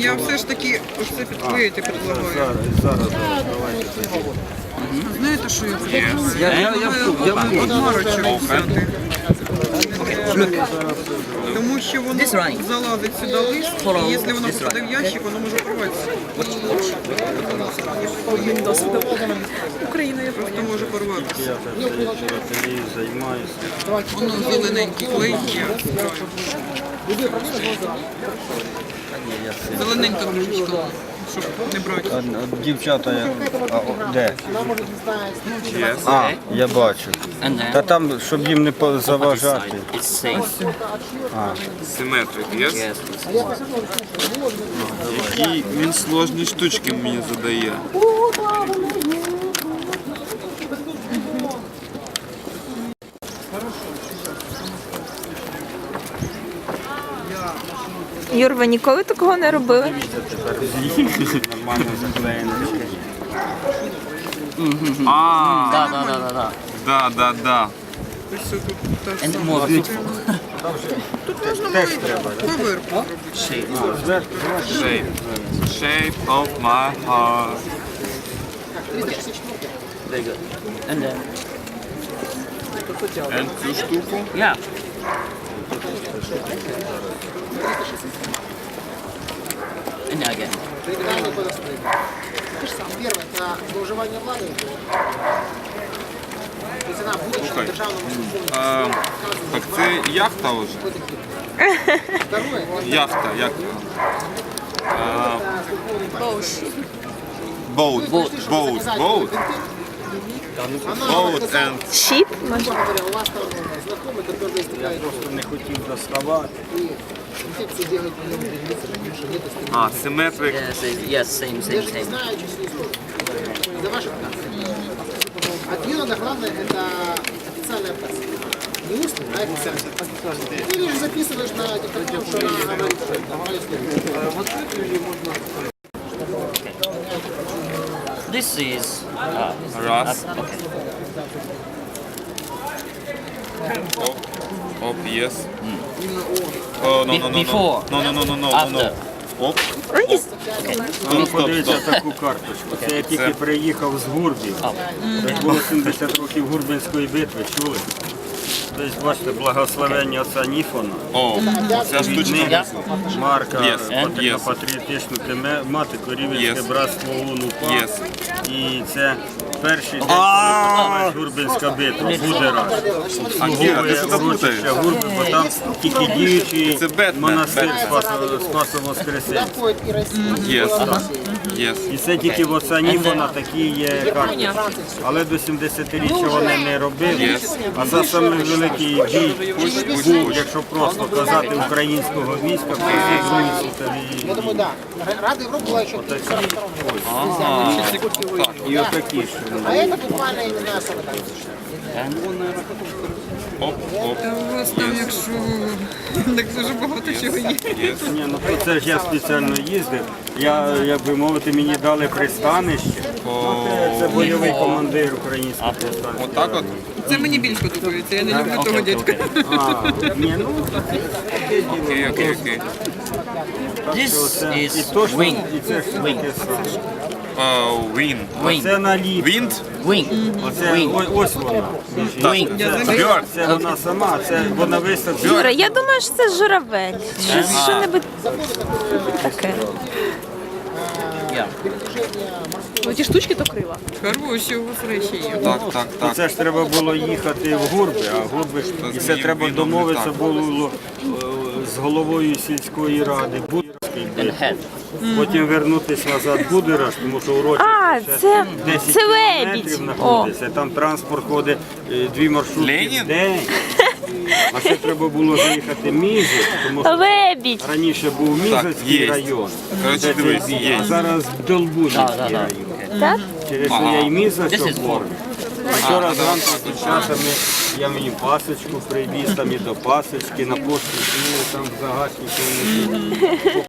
Я все ж таки оце підклеїти предлагаю. Зараз, зараз, зараз, давайте. Знаєте, що я пропоную? Я, я, я, я, я, От марочок взяти. Тому що воно This right. залазить сюди лист, і якщо воно this попаде в ящик, воно може порватися. Довольний. Україною Просто може порватися. я тоді займаюся. Воно зелененький клей є. Зелененька книжечка, щоб не брати. Дівчата, я... а, о, де? А, я бачу. Та там, щоб їм не по- заважати. it's same. Symmetric, yes? Yes, it's Які він сложні штучки мені задає. Юр, ви ніколи такого не робили? Нормально заклеєно. А, да, да, да, да, да. да, да, да. And more beautiful Тут можна Теж треба. shape. Shape. Shape of my heart. Very good. And then, And цю штуку. yeah. And again. Первое, это зловживання влади. Вона будучи державному А, так це яхта вже. Второе, Яхта, як? А, Boat. Boat. Boat. Boat. Boat and Щіп? Може? говоря, у вас там знакомый, который истребляет Не хотів доставати. инфекции делает по нему границы, потому что нет а, symmetric. Yes, it- yes, same, same, Даже не same. знаю, число истории. За ваши От Гилана главное это официальная пресса. Не устная, а официальная. Ты лишь записываешь на диктофон, что она говорит, что это This is uh, Раз. Оп. Оп, yes. Oh, no, no, no, no. Before. No, no, no, no, no, no, no. Оп. Ну, Стоп, Подивіться стоп. таку карточку. Це я тільки приїхав з Гурбів. Це було 70 років Гурбинської битви, чули? Тобто, бачите, благословення отця Ніфона. О, ця Від штучка. марка Yes, yes. патріотичну тематику Рівенське Yes. братство ОУН УПА. Yes. І це перший день, Гурбинська битва. Буде раз. А, Кіра, ти що заплутаєш? Гурби, бо там тільки діючий монастир. Спасо-. Yes. І це тільки в отця Ніфона такі є карти. Але до 70-річчя вони не робили. Yes. А за саме великий бій був, якщо просто казати українського війська, то це Другій світовій Я думаю, да. Рада Европа была еще в 1942 году. І отакі. А это буквально именно 40 Оп, оп. Та у вас там, якщо так дуже багато чого є. Ні, ну це ж я спеціально їздив. Я, як би мовити, мені дали пристанище. Це, бойовий командир українського пристанища. Отак от. Це мені більш подобається, я не люблю того дядька. А, ні, ну Окей, окей, окей. This це is і то, що wing. і це ж таке саме. Win. Wing. Це наліт. Wind? Wing. Оце Wing. ось, ось вона. Wing. Це, Bird. це вона сама, це вона висадила. Юра, я думаю, що це журавель. Щось що-небудь таке. Yeah. Ну ті штучки то крила. Хороші у вас речі є. Так, так, так. Це ж треба було їхати в Гурби, а Гурби і це треба домовитися було е, з головою сільської ради. Будерський, And потім вернутися назад в Будераш, тому що урочище А, це, 10 це кілометрів лебідь. О, знаходиться. Там транспорт ходить е, дві маршрутки Ленін? в день. А ще треба було заїхати Мізик, тому що лебідь. раніше був Мізовський є. район. Коротше, де цей бій, є. А зараз Долбунівський Да, да, да. район. Так? Через що Ага. я і міза, This що. Вчора зранку з дівчатами я мені пасочку привіз, там і до пасочки, на пошту там в загашнику. вони